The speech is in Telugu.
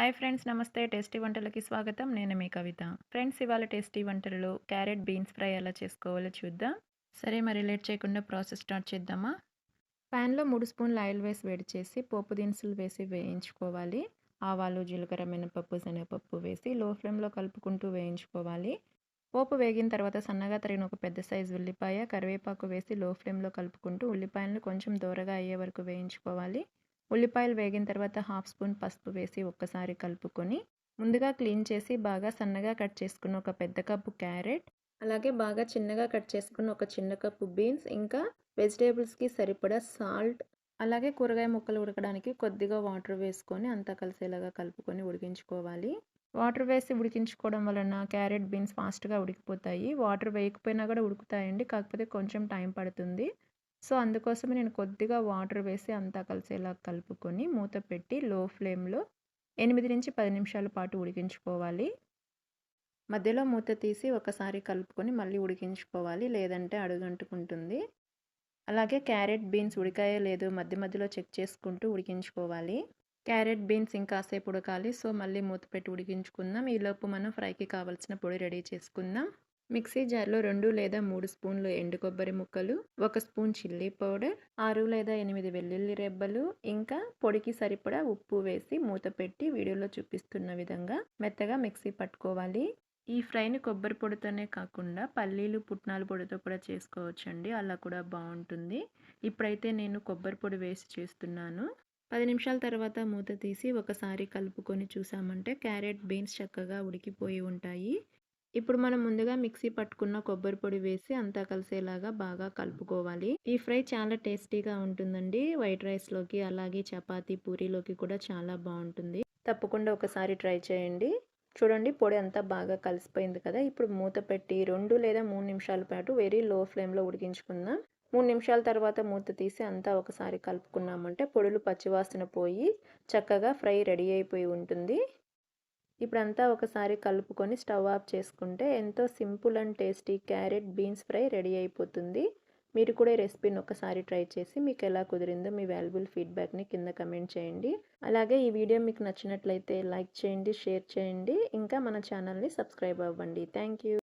హాయ్ ఫ్రెండ్స్ నమస్తే. టేస్టీ వంటలకి స్వాగతం. నేను మీ కవిత. ఫ్రెండ్స్ ఇవాళ టేస్టీ వంటలలో క్యారెట్ బీన్స్ ఫ్రై ఎలా చేసుకోవాలో చూద్దాం. సరే మరి లేట్ చేయకుండా ప్రాసెస్ స్టార్ట్ చేద్దామా? ప్యాన్లో మూడు స్పూన్లు ఆయిల్ వేసి వేడి చేసి పోపు దినుసులు వేసి వేయించుకోవాలి. ఆవాలు జీలకర్ర మినపప్పు శనగపప్పు వేసి లో ఫ్లేమ్లో కలుపుకుంటూ వేయించుకోవాలి. పోపు వేగిన తర్వాత సన్నగా తరిగిన ఒక పెద్ద సైజు ఉల్లిపాయ కరివేపాకు వేసి లో ఫ్లేమ్లో కలుపుకుంటూ ఉల్లిపాయలను కొంచెం దూరగా అయ్యే వరకు వేయించుకోవాలి. ఉల్లిపాయలు వేగిన తర్వాత హాఫ్ స్పూన్ పసుపు వేసి ఒక్కసారి కలుపుకొని ముందుగా క్లీన్ చేసి బాగా సన్నగా కట్ చేసుకున్న ఒక పెద్ద కప్పు క్యారెట్ అలాగే బాగా చిన్నగా కట్ చేసుకున్న ఒక చిన్న కప్పు బీన్స్ ఇంకా వెజిటేబుల్స్కి సరిపడా సాల్ట్ అలాగే కూరగాయ ముక్కలు ఉడకడానికి కొద్దిగా వాటర్ వేసుకొని అంతా కలిసేలాగా కలుపుకొని ఉడికించుకోవాలి. వాటర్ వేసి ఉడికించుకోవడం వలన క్యారెట్ బీన్స్ ఫాస్ట్గా ఉడికిపోతాయి. వాటర్ వేయకపోయినా కూడా ఉడుకుతాయండి కాకపోతే కొంచెం టైం పడుతుంది. సో అందుకోసమే నేను కొద్దిగా వాటర్ వేసి అంతా కలిసేలా కలుపుకొని మూత పెట్టి లో ఫ్లేమ్లో ఎనిమిది నుంచి పది నిమిషాల పాటు ఉడికించుకోవాలి. మధ్యలో మూత తీసి ఒకసారి కలుపుకొని మళ్ళీ ఉడికించుకోవాలి. లేదంటే అడుగంటుకుంటుంది. అలాగే క్యారెట్ బీన్స్ ఉడికాయో లేదు మధ్య మధ్యలో చెక్ చేసుకుంటూ ఉడికించుకోవాలి. క్యారెట్ బీన్స్ ఇంకాసేపు ఉడకాలి. సో మళ్ళీ మూత పెట్టి ఉడికించుకుందాం. ఈలోపు మనం ఫ్రైకి కావాల్సిన పొడి రెడీ చేసుకుందాం. మిక్సీ జార్లో రెండు లేదా మూడు స్పూన్లు ఎండు కొబ్బరి ముక్కలు ఒక స్పూన్ చిల్లీ పౌడర్ ఆరు లేదా ఎనిమిది వెల్లుల్లి రెబ్బలు ఇంకా పొడికి సరిపడా ఉప్పు వేసి మూత పెట్టి వీడియోలో చూపిస్తున్న విధంగా మెత్తగా మిక్సీ పట్టుకోవాలి. ఈ ఫ్రైని కొబ్బరి పొడితోనే కాకుండా పల్లీలు పుట్నాల పొడితో కూడా చేసుకోవచ్చండి. అలా కూడా బాగుంటుంది. ఇప్పుడైతే నేను కొబ్బరి పొడి వేసి చేస్తున్నాను. పది నిమిషాల తర్వాత మూత తీసి ఒకసారి కలుపుకొని చూసామంటే క్యారెట్ బీన్స్ చక్కగా ఉడికిపోయి ఉంటాయి. ఇప్పుడు మనం ముందుగా మిక్సీ పట్టుకున్న కొబ్బరి పొడి వేసి అంతా కలిసేలాగా బాగా కలుపుకోవాలి. ఈ ఫ్రై చాలా టేస్టీగా ఉంటుందండి. వైట్ రైస్లోకి అలాగే చపాతీ పూరీలోకి కూడా చాలా బాగుంటుంది. తప్పకుండా ఒకసారి ట్రై చేయండి. చూడండి పొడి అంతా బాగా కలిసిపోయింది కదా. ఇప్పుడు మూత పెట్టి రెండు లేదా మూడు నిమిషాల పాటు వెరీ లో ఫ్లేమ్లో ఉడికించుకుందాం. మూడు నిమిషాల తర్వాత మూత తీసి అంతా ఒకసారి కలుపుకున్నామంటే పొడులు పచ్చివాసన పోయి చక్కగా ఫ్రై రెడీ అయిపోయి ఉంటుంది. ఇప్పుడంతా ఒకసారి కలుపుకొని స్టవ్ ఆఫ్ చేసుకుంటే ఎంతో simple and tasty carrot beans fry ready అయిపోతుంది. మీరు కూడా ఈ రెసిపీని ఒకసారి ట్రై చేసి మీకు ఎలా కుదిరిందో మీ వాల్యుబుల్ ఫీడ్బ్యాక్ని కింద కమెంట్ చేయండి. అలాగే ఈ వీడియో మీకు నచ్చినట్లయితే లైక్ చేయండి షేర్ చేయండి. ఇంకా మన ఛానల్ని సబ్స్క్రైబ్ అవ్వండి. థ్యాంక్